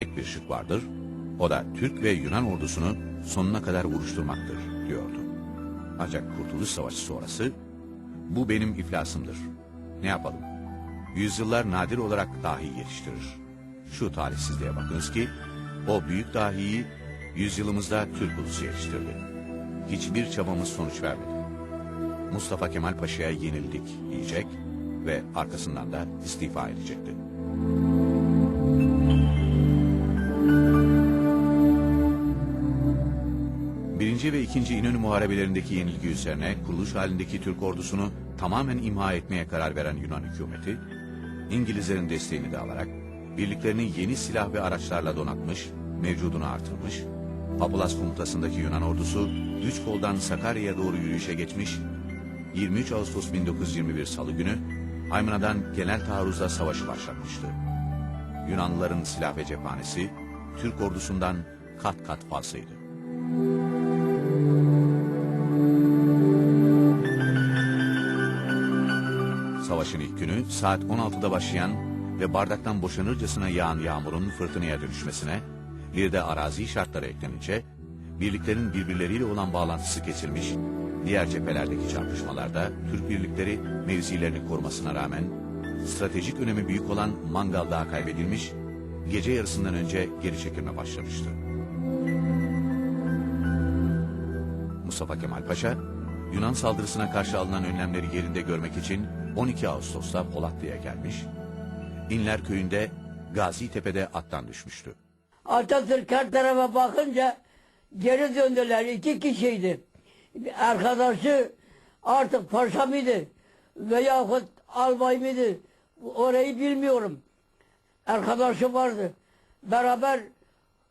tek bir şık vardır. O da Türk ve Yunan ordusunu sonuna kadar vuruşturmaktır diyordu. Ancak Kurtuluş Savaşı sonrası bu benim iflasımdır. Ne yapalım? Yüzyıllar nadir olarak dahi geliştirir. Şu talihsizliğe bakınız ki o büyük dahiyi yüzyılımızda Türk ulusu yetiştirdi. Hiçbir çabamız sonuç vermedi. Mustafa Kemal Paşa'ya yenildik diyecek ve arkasından da istifa edecekti. Birinci ve ikinci İnönü Muharebelerindeki yenilgi üzerine kuruluş halindeki Türk ordusunu tamamen imha etmeye karar veren Yunan hükümeti, İngilizlerin desteğini de alarak birliklerini yeni silah ve araçlarla donatmış, mevcudunu artırmış, Papulas komutasındaki Yunan ordusu üç koldan Sakarya'ya doğru yürüyüşe geçmiş, 23 Ağustos 1921 Salı günü Haymana'dan genel taarruzla savaşı başlatmıştı. Yunanlıların silah ve cephanesi Türk ordusundan kat kat fazlaydı. Saat 16'da başlayan ve bardaktan boşanırcasına yağan yağmurun fırtınaya dönüşmesine, bir de arazi şartları eklenince, birliklerin birbirleriyle olan bağlantısı kesilmiş, diğer cephelerdeki çarpışmalarda Türk birlikleri mevzilerini korumasına rağmen, stratejik önemi büyük olan Mangal Dağı kaybedilmiş, gece yarısından önce geri çekilme başlamıştı. Mustafa Kemal Paşa, Yunan saldırısına karşı alınan önlemleri yerinde görmek için 12 Ağustos'ta Polatlı'ya gelmiş, İnler köyünde Gazi Tepe'de attan düşmüştü. Atatürk her tarafa bakınca geri döndüler. iki kişiydi. Arkadaşı artık paşa mıydı veyahut albay mıydı orayı bilmiyorum. Arkadaşı vardı. Beraber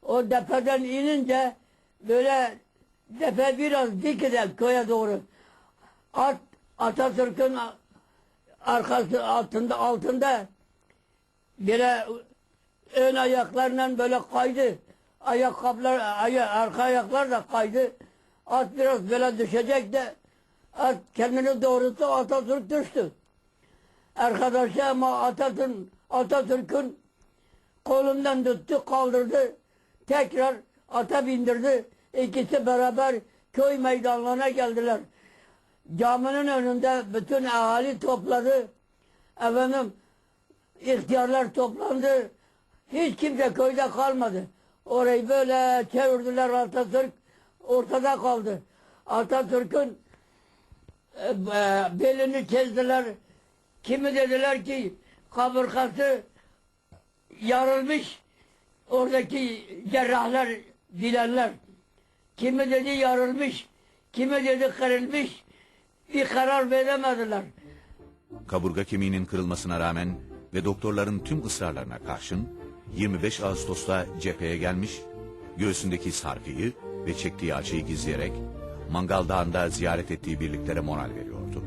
o tepeden inince böyle tepe biraz dikide köye doğru. At Atatürk'ün arkası altında altında bire ön ayaklarla böyle kaydı. Ayakkabılar, aya, arka ayaklar da kaydı. At biraz böyle düşecek de at kendini doğrulttu Atatürk düştü. Arkadaşı ama Atatürk'ün Atatürk'ün kolundan tuttu kaldırdı. Tekrar ata bindirdi. İkisi beraber köy meydanlarına geldiler. Caminin önünde bütün ahali topladı. Efendim ihtiyarlar toplandı. Hiç kimse köyde kalmadı. Orayı böyle çevirdiler Atatürk ortada kaldı. Atatürk'ün e, e, belini çizdiler. Kimi dediler ki kaburgası yarılmış. Oradaki cerrahlar bilenler. Kimi dedi yarılmış. Kimi dedi kırılmış. Bir karar veremediler. Kaburga kemiğinin kırılmasına rağmen ve doktorların tüm ısrarlarına karşın 25 Ağustos'ta cepheye gelmiş, göğsündeki sargıyı ve çektiği acıyı gizleyerek Mangal Dağı'nda ziyaret ettiği birliklere moral veriyordu.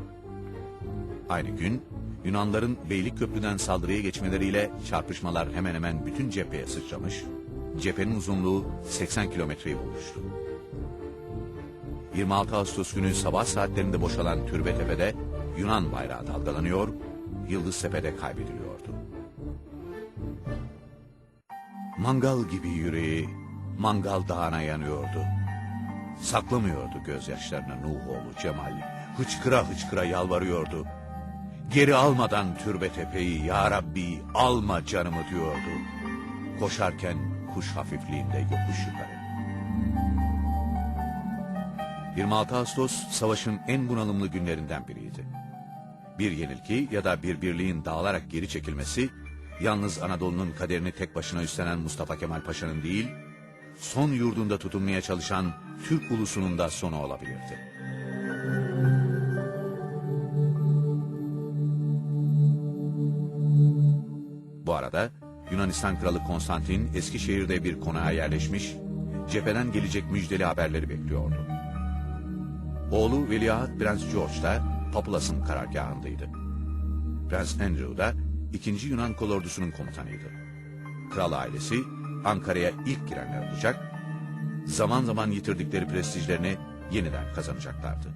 Aynı gün Yunanların Beylikköprü'den saldırıya geçmeleriyle çarpışmalar hemen hemen bütün cepheye sıçramış, cephenin uzunluğu 80 kilometreyi bulmuştu. 26 Ağustos günü sabah saatlerinde boşalan Türbetepe'de Yunan bayrağı dalgalanıyor, Yıldıztepe'de kaybediliyordu. Mangal gibi yüreği mangal dağına yanıyordu. Saklamıyordu gözyaşlarını Nuhoğlu Cemal. Hıçkıra hıçkıra yalvarıyordu. Geri almadan Türbetepe'yi ya Rabbi alma canımı diyordu. Koşarken kuş hafifliğinde yokuş yukarı. 26 Ağustos savaşın en bunalımlı günlerinden biriydi. Bir yenilgi ya da bir birliğin dağılarak geri çekilmesi, yalnız Anadolu'nun kaderini tek başına üstlenen Mustafa Kemal Paşa'nın değil, son yurdunda tutunmaya çalışan Türk ulusunun da sonu olabilirdi. Bu arada Yunanistan Kralı Konstantin Eskişehir'de bir konağa yerleşmiş, cepheden gelecek müjdeli haberleri bekliyordu. Oğlu Veliaht Prens George da Papulas'ın karargahındaydı. Prens Andrew da 2. Yunan kolordusunun komutanıydı. Kral ailesi Ankara'ya ilk girenler olacak, zaman zaman yitirdikleri prestijlerini yeniden kazanacaklardı.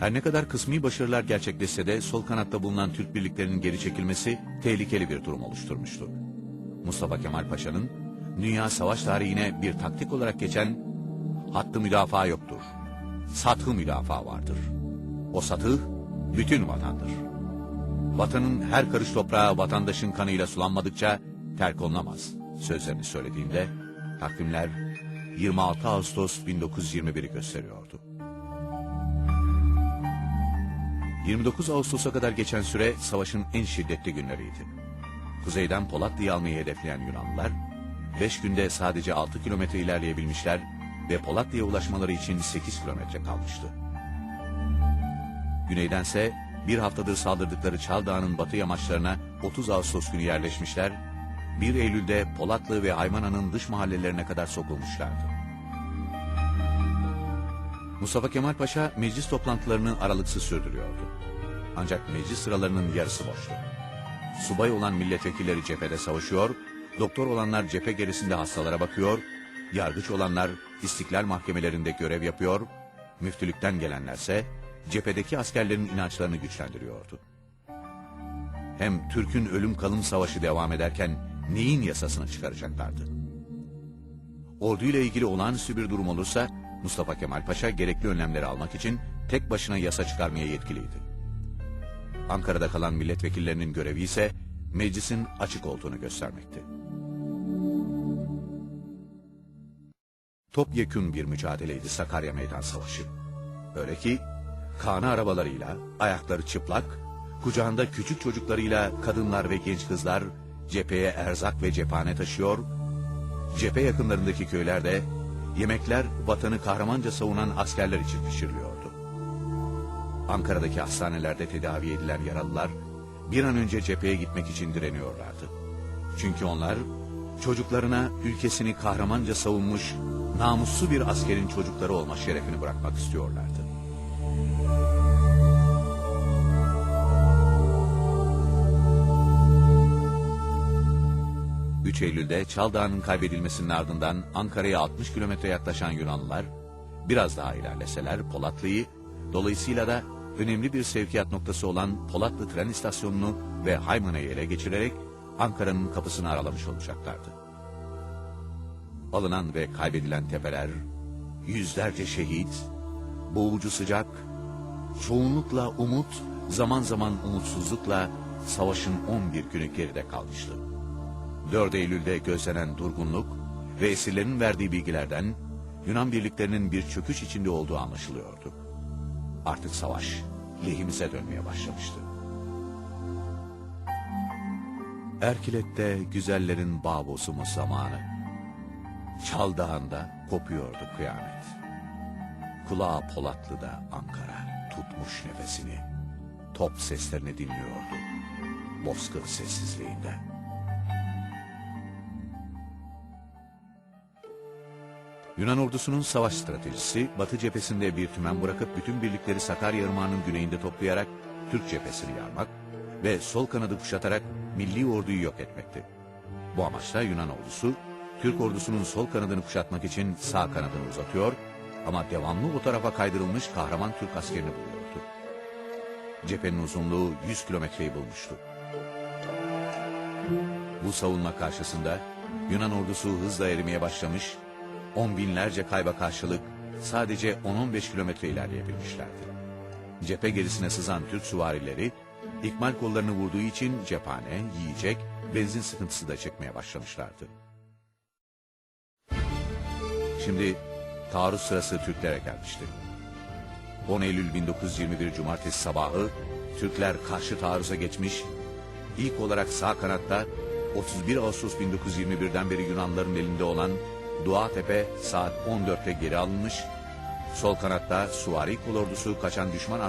Her ne kadar kısmi başarılar gerçekleşse de sol kanatta bulunan Türk birliklerinin geri çekilmesi tehlikeli bir durum oluşturmuştu. Mustafa Kemal Paşa'nın dünya savaş tarihine bir taktik olarak geçen hattı müdafaa yoktur. Sathı müdafaa vardır. O satı bütün vatandır. Vatanın her karış toprağı vatandaşın kanıyla sulanmadıkça terk olunamaz sözlerini söylediğinde takvimler 26 Ağustos 1921'i gösteriyordu. 29 Ağustos'a kadar geçen süre savaşın en şiddetli günleriydi. Kuzeyden Polatlı'yı almayı hedefleyen Yunanlılar, 5 günde sadece 6 kilometre ilerleyebilmişler ve Polatlı'ya ulaşmaları için 8 kilometre kalmıştı. Güneydense bir haftadır saldırdıkları Çal Dağı'nın batı yamaçlarına 30 Ağustos günü yerleşmişler, 1 Eylül'de Polatlı ve Aymana'nın dış mahallelerine kadar sokulmuşlardı. Mustafa Kemal Paşa meclis toplantılarını aralıksız sürdürüyordu. Ancak meclis sıralarının yarısı boştu. Subay olan milletvekilleri cephede savaşıyor, doktor olanlar cephe gerisinde hastalara bakıyor, yargıç olanlar istiklal mahkemelerinde görev yapıyor, müftülükten gelenlerse cephedeki askerlerin inançlarını güçlendiriyordu. Hem Türk'ün ölüm kalım savaşı devam ederken neyin yasasını çıkaracaklardı? Orduyla ilgili olağanüstü bir durum olursa Mustafa Kemal Paşa gerekli önlemleri almak için tek başına yasa çıkarmaya yetkiliydi. Ankara'da kalan milletvekillerinin görevi ise meclisin açık olduğunu göstermekti. Topyekün bir mücadeleydi Sakarya Meydan Savaşı. Öyle ki kanı arabalarıyla, ayakları çıplak, kucağında küçük çocuklarıyla kadınlar ve genç kızlar cepheye erzak ve cephane taşıyor, cephe yakınlarındaki köylerde yemekler vatanı kahramanca savunan askerler için pişiriliyordu. Ankara'daki hastanelerde tedavi edilen yaralılar bir an önce cepheye gitmek için direniyorlardı. Çünkü onlar çocuklarına ülkesini kahramanca savunmuş namuslu bir askerin çocukları olma şerefini bırakmak istiyorlardı. 3 Eylül'de Çaldağ'ın kaybedilmesinin ardından Ankara'ya 60 kilometre yaklaşan Yunanlılar biraz daha ilerleseler Polatlı'yı dolayısıyla da önemli bir sevkiyat noktası olan Polatlı tren istasyonunu ve Haymana'yı ele geçirerek Ankara'nın kapısını aralamış olacaklardı. Alınan ve kaybedilen tepeler, yüzlerce şehit, boğucu sıcak, çoğunlukla umut, zaman zaman umutsuzlukla savaşın 11 günü geride kalmıştı. 4 Eylül'de gözlenen durgunluk ve esirlerin verdiği bilgilerden Yunan birliklerinin bir çöküş içinde olduğu anlaşılıyordu. Artık savaş lehimize dönmeye başlamıştı. Erkilet'te güzellerin bağ bozumu zamanı. Çal Dağı'nda kopuyordu kıyamet. Kulağa Polatlı'da Ankara tutmuş nefesini. Top seslerini dinliyordu. Bozkır sessizliğinde. Yunan ordusunun savaş stratejisi Batı cephesinde bir tümen bırakıp bütün birlikleri Sakarya Irmağı'nın güneyinde toplayarak Türk cephesini yarmak ve sol kanadı kuşatarak milli orduyu yok etmekti. Bu amaçla Yunan ordusu Türk ordusunun sol kanadını kuşatmak için sağ kanadını uzatıyor ama devamlı o tarafa kaydırılmış kahraman Türk askerini buluyordu. Cephenin uzunluğu 100 kilometreyi bulmuştu. Bu savunma karşısında Yunan ordusu hızla erimeye başlamış, on binlerce kayba karşılık sadece 10-15 kilometre ilerleyebilmişlerdi. Cephe gerisine sızan Türk süvarileri, ikmal kollarını vurduğu için cephane, yiyecek, benzin sıkıntısı da çekmeye başlamışlardı. Şimdi taarruz sırası Türklere gelmişti. 10 Eylül 1921 Cumartesi sabahı Türkler karşı taarruza geçmiş, ilk olarak sağ kanatta 31 Ağustos 1921'den beri Yunanların elinde olan Duatepe saat 14'te geri alınmış, sol kanatta Suvari kolordusu kaçan düşman